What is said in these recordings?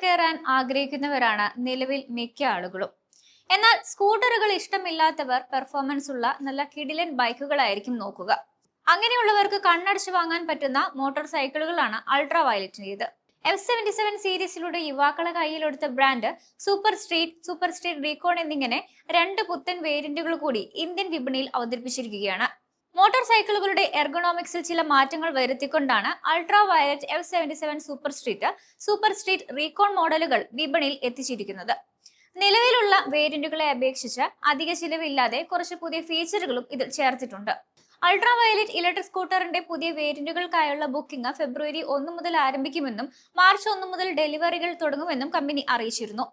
കയറാൻ ആഗ്രഹിക്കുന്നവരാണ് നിലവിൽ മിക്ക ആളുകളും. എന്നാൽ സ്കൂട്ടറുകൾ ഇഷ്ടമില്ലാത്തവർ പെർഫോമൻസ് ഉള്ള നല്ല കിടിലൻ ബൈക്കുകളായിരിക്കും നോക്കുക. അങ്ങനെയുള്ളവർക്ക് കണ്ണടച്ച് വാങ്ങാൻ പറ്റുന്ന മോട്ടോർ സൈക്കിളുകളാണ് അൾട്രാ വയലറ്റിന്റെത് എഫ് സെവന്റി സെവൻ സീരീസിലൂടെ യുവാക്കളെ കയ്യിലെടുത്ത brand super street super street recon എന്നിങ്ങനെ രണ്ട് പുത്തൻ വേരിയന്റുകൾ കൂടി ഇന്ത്യൻ വിപണിയിൽ അവതരിപ്പിച്ചിരിക്കുകയാണ്. മോട്ടോർ സൈക്കിളുകളുടെ എർഗണോമിക്സിൽ ചില മാറ്റങ്ങൾ വരുത്തിക്കൊണ്ടാണ് ultra violet F seventy seven super street super street recon മോഡലുകൾ വിപണിയിൽ എത്തിച്ചിരിക്കുന്നത്. നിലവിലുള്ള വേരിയന്റുകളെ അപേക്ഷിച്ച് അധിക ചിലവില്ലാതെ കുറച്ച് പുതിയ ഫീച്ചറുകളും ഇതിൽ ചേർത്തിട്ടുണ്ട്. അൾട്രാ വയലറ്റ് ഇലക്ട്രിക് സ്കൂട്ടറിന്റെ പുതിയ വേരിയന്റുകൾക്കായുള്ള ബുക്കിംഗ് ഫെബ്രുവരി ഒന്ന് മുതൽ ആരംഭിക്കുമെന്നും മാർച്ച് ഒന്ന് മുതൽ ഡെലിവറികൾ തുടങ്ങുമെന്നും കമ്പനി അറിയിച്ചിരുന്നു.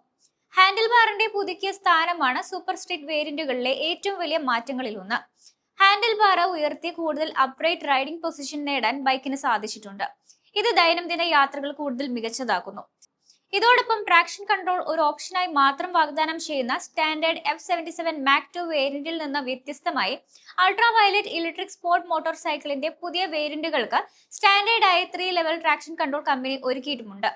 ഹാൻഡിൽ ബാറിന്റെ പുതുക്കിയ സ്ഥാനമാണ് സൂപ്പർ സ്ട്രീറ്റ് വേരിയന്റുകളിലെ ഏറ്റവും വലിയ മാറ്റങ്ങളിൽ ഒന്ന് ഹാൻഡിൽ ബാർ ഉയർത്തി കൂടുതൽ അപ്രൈറ്റ് റൈഡിംഗ് പൊസിഷൻ നേടാൻ ബൈക്കിന് സാധിച്ചിട്ടുണ്ട്. ഇത് ദൈനംദിന യാത്രകൾ കൂടുതൽ മികച്ചതാക്കുന്നു. ഇതോടൊപ്പം ട്രാക്ഷൻ കൺട്രോൾ ഒരു ഓപ്ഷനായി മാത്രം വാഗ്ദാനം ചെയ്യുന്ന standard F seventy seven Mach two വേരിയന്റിൽ നിന്ന് വ്യത്യസ്തമായി ultra violet electric sport motor സൈക്കിളിന്റെ പുതിയ വേരിയന്റുകൾക്ക് സ്റ്റാൻഡേർഡായി three level traction control company ഒരുക്കിയിട്ടുമുണ്ട്.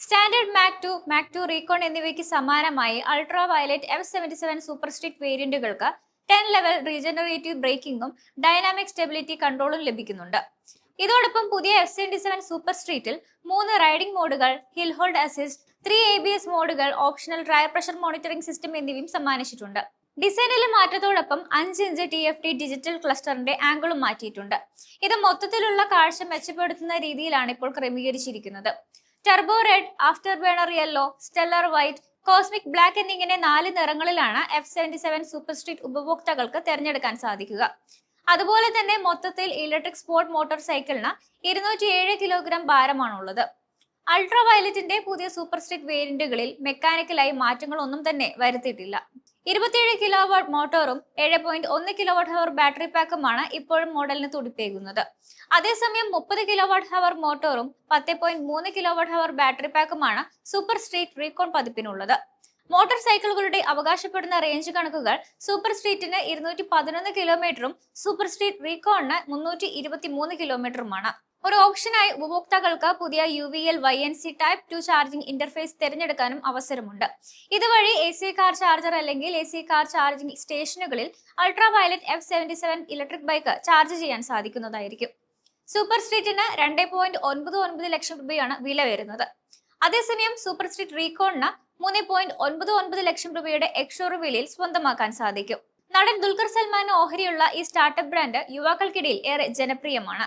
Standard Mach two Mach two recon എന്നിവയ്ക്ക് സമാനമായി ultra violet F seventy seven super street വേരിയന്റുകൾക്ക് ten level regenerative ബ്രേക്കിംഗും dynamic stability കൺട്രോളും ലഭിക്കുന്നുണ്ട്. ഇതോടൊപ്പം പുതിയ എഫ് സെവന്റി സെവൻ സൂപ്പർ സ്ട്രീറ്റിൽ മൂന്ന് റൈഡിംഗ് മോഡുകൾ hill hold assist three A B S മോഡുകൾ optional tyre pressure monitoring system എന്നിവയും സമ്മാനിച്ചിട്ടുണ്ട്. ഡിസൈനിലെ മാറ്റത്തോടൊപ്പം അഞ്ച് inch T F T digital ക്ലസ്റ്ററിന്റെ ആംഗിളും മാറ്റിയിട്ടുണ്ട്. ഇത് മൊത്തത്തിലുള്ള കാഴ്ച മെച്ചപ്പെടുത്തുന്ന രീതിയിലാണ് ഇപ്പോൾ ക്രമീകരിച്ചിരിക്കുന്നത്. Turbo red afterburner yellow stellar white cosmic black എന്നിങ്ങനെ നാല് നിറങ്ങളിലാണ് F seventy seven super street ഉപഭോക്താക്കൾക്ക് തിരഞ്ഞെടുക്കാൻ സാധിക്കുക. അതുപോലെ തന്നെ മൊത്തത്തിൽ ഇലക്ട്രിക് സ്പോർട്ട് മോട്ടോർ സൈക്കിളിന് ഇരുന്നൂറ്റി ഏഴ് കിലോഗ്രാം ഭാരമാണുള്ളത്. അൾട്രാ വയലറ്റിന്റെ പുതിയ സൂപ്പർ സ്ട്രീറ്റ് വേരിയന്റുകളിൽ മെക്കാനിക്കലായി മാറ്റങ്ങളൊന്നും തന്നെ വരുത്തിയിട്ടില്ല. ഇരുപത്തിയേഴ് കിലോ വാട്ട് മോട്ടോറും ഏഴ് പോയിന്റ് ഒന്ന് കിലോ വാട്ട് ഹവർ ബാറ്ററി പാക്കുമാണ് ഇപ്പോഴും മോഡലിന് തുടിപ്പേകുന്നത്. അതേസമയം മുപ്പത് കിലോ വാട്ട് ഹവർ മോട്ടോറും പത്ത് പോയിന്റ് മൂന്ന് കിലോ വാട്ട് ഹവർ ബാറ്ററി പാക്കുമാണ് സൂപ്പർ സ്ട്രീറ്റ് റീകോൺ പതിപ്പിനുള്ളത്. മോട്ടോർ സൈക്കിളുകളുടെ അവകാശപ്പെടുന്ന റേഞ്ച് കണക്കുകൾ സൂപ്പർ സ്ട്രീറ്റിന് ഇരുന്നൂറ്റി പതിനൊന്ന് കിലോമീറ്ററും സൂപ്പർ സ്ട്രീറ്റ് റീകോണിന് മുന്നൂറ്റി ഇരുപത്തി മൂന്ന് കിലോമീറ്ററുമാണ്. ഒരു ഓപ്ഷനായി ഉപഭോക്താക്കൾക്ക് പുതിയ U V L Y N C type two charging interface തിരഞ്ഞെടുക്കാനും അവസരമുണ്ട്. ഇതുവഴി എ സി കാർ ചാർജർ അല്ലെങ്കിൽ എ സി കാർ ചാർജിംഗ് സ്റ്റേഷനുകളിൽ ultra violet F seventy seven electric bike charge ചെയ്യാൻ സാധിക്കുന്നതായിരിക്കും. സൂപ്പർ സ്ട്രീറ്റിന് രണ്ട് പോയിന്റ് ഒൻപത് ഒൻപത് ലക്ഷം രൂപയാണ് വില വരുന്നത്. അതേസമയം സൂപ്പർ സ്ട്രീറ്റ് റീകോണിന് മൂന്ന് പോയിന്റ് ഒൻപത് ഒൻപത് ലക്ഷം രൂപയുടെ എക്സോർ വിലയിൽ സ്വന്തമാക്കാൻ സാധിക്കും. നടൻ ദുൽഖർ സൽമാൻ ഓഹരിയുള്ള ഈ സ്റ്റാർട്ടപ്പ് ബ്രാൻഡ് യുവാക്കൾക്കിടയിൽ ഏറെ ജനപ്രിയമാണ്.